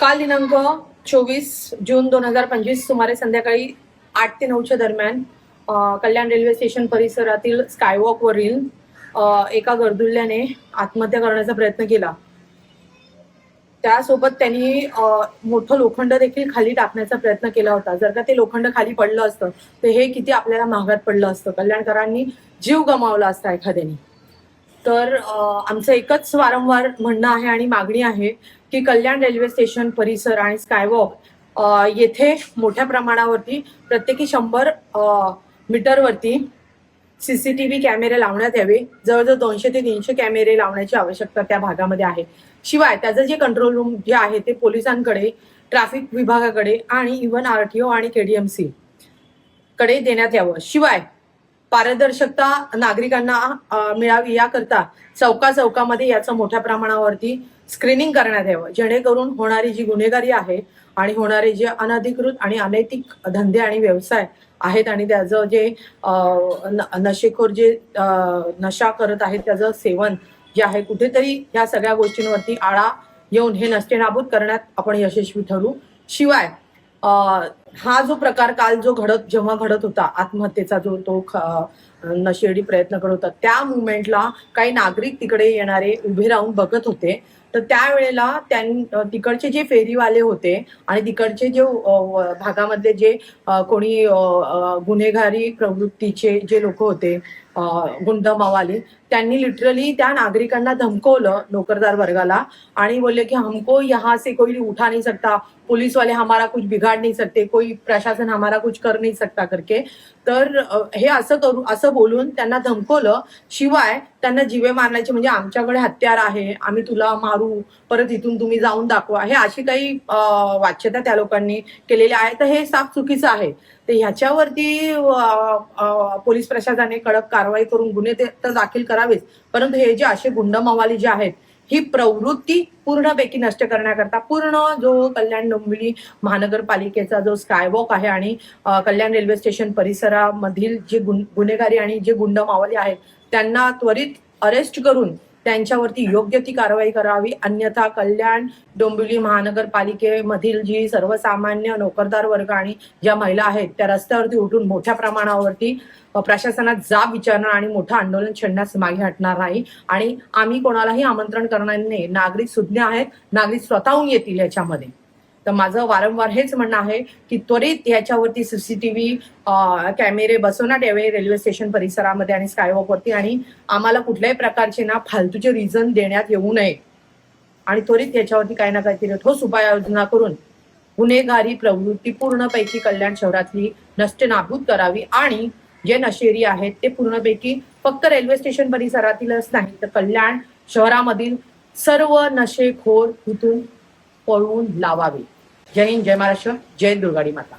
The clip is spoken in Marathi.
काल दिनांक चोवीस जून दोन हजार पंचवीस सुमारे संध्याकाळी आठ ते नऊच्या दरम्यान कल्याण रेल्वे स्टेशन परिसरातील स्कायवॉकवरील एका गर्दुल्ल्याने आत्महत्या करण्याचा प्रयत्न केला. त्यासोबत त्यांनी मोठं लोखंड देखील खाली टाकण्याचा प्रयत्न केला होता. जर का ते लोखंड खाली पडलं असतं तर हे किती आपल्याला महागात पडलं असतं. कल्याणकरांनी जीव गमावला असता एखाद्याने. तर आमचं एकच वारंवार म्हणणं आहे आणि मागणी आहे की कल्याण रेल्वे स्टेशन परिसर आणि स्कायवॉक येथे मोठ्या प्रमाणावरती प्रत्येकी शंभर मीटरवरती सी सी टी व्ही कॅमेरे लावण्यात यावे. जवळजवळ दोनशे ते तीनशे कॅमेरे लावण्याची आवश्यकता त्या भागामध्ये आहे. शिवाय त्याचं जे कंट्रोल रूम जे आहे ते पोलिसांकडे ट्रॅफिक विभागाकडे आणि इव्हन आरटीओ आणि केडीएमसी कडे देण्यात यावं. शिवाय पारदर्शकता नागरिकांना मिळावी याकरता चौका चौकामध्ये याचं मोठ्या प्रमाणावरती स्क्रीनिंग करण्यात यावं. जेणेकरून होणारी जी गुन्हेगारी आहे आणि होणारे जे अनधिकृत आणि अनैतिक धंदे आणि व्यवसाय आहेत आणि त्याचं जे नशेखोर जे नशा करत आहेत त्याचं सेवन जे आहे कुठेतरी या सगळ्या गोष्टींवरती आळा येऊन हे नष्टेनाबूत करण्यात आपण यशस्वी ठरू. शिवाय हा जो प्रकार काल जो घडत जेव्हा घडत होता आत्महत्येचा जो तो नशेडी प्रयत्न करत होता त्या मुवमेंटला काही नागरिक तिकडे येणारे उभे राहून बघत होते. तर त्यावेळेला त्यां तिकडचे जे फेरीवाले होते आणि तिकडचे जे भागामध्ये भागामधले जे कोणी गुन्हेगारी प्रवृत्तीचे जे लोक होते अ, गुंड त्यांनी लिटरली त्या नागरिकांना धमकवलं नोकरदार वर्गाला आणि बोलले की हमको यहाँ से कोई उठा नाही सकता पुलिस वाले हमारा कुछ बिगाड़ नहीं सकते कोई प्रशासन हमारा कुछ कर नाही सकता करके तर हे असं करू असं बोलून त्यांना धमकवलं. शिवाय त्यांना जिवे मारण्याचे म्हणजे आमच्याकडे हत्यार आहे आम्ही तुला मारू परत इथून तुम्ही जाऊन दाखवा. हे अशी काही वाच्यता त्या लोकांनी केलेली आहे. तर हे साफ चुकीचं आहे. तर ह्याच्यावरती पोलीस प्रशासनाने कडक कारवाई करून गुन्हे ते- तर दाखल करावेच. परंतु हे जे असे गुंड मवाली जे आहेत ही प्रवृत्ती पूर्णपैकी नष्ट करण्याकरता पूर्ण जो कल्याण डोंबिवली महानगरपालिकेचा जो स्कायवॉक आहे आणि कल्याण रेल्वे स्टेशन परिसरामधील जे गुन्हेगारी आणि जे गुंड मावले आहेत त्यांना त्वरित अरेस्ट करून त्यांच्यावरती योग्य ती कारवाई करावी. अन्यथा कल्याण डोंबिवली महानगरपालिकेमधील जी सर्वसामान्य नोकरदार वर्ग आणि ज्या महिला आहेत त्या रस्त्यावरती उठून मोठ्या प्रमाणावरती प्रशासनात जाब विचारणार आणि मोठं आंदोलन छेडण्यास मागे हटणार नाही. आणि आम्ही कोणालाही आमंत्रण करणार नाही. नागरिक सुज्ञ आहेत. नागरिक स्वतःहून येतील याच्यामध्ये. तर माझं वारंवार हेच म्हणणं आहे की त्वरित याच्यावरती सीसीटीव्ही कॅमेरे बसवण्यात यावे रेल्वे स्टेशन परिसरामध्ये आणि स्कायवॉकवरती आणि आम्हाला कुठल्याही प्रकारचे ना फालतूचे रिझन देण्यात येऊ नये. आणि त्वरित याच्यावरती काही ना काहीतरी ठोस उपाययोजना करून गुन्हेगारी प्रवृत्ती पूर्णपैकी कल्याण शहरातली नष्ट नाबूद करावी आणि जे नशेरी आहेत ते पूर्णपैकी फक्त रेल्वे स्टेशन परिसरातीलच नाही तर कल्याण शहरामधील सर्व नशेखोर इथून पळवून लावावे. जय हिंद जय महाराष्ट्र जय दुर्गाडी माता.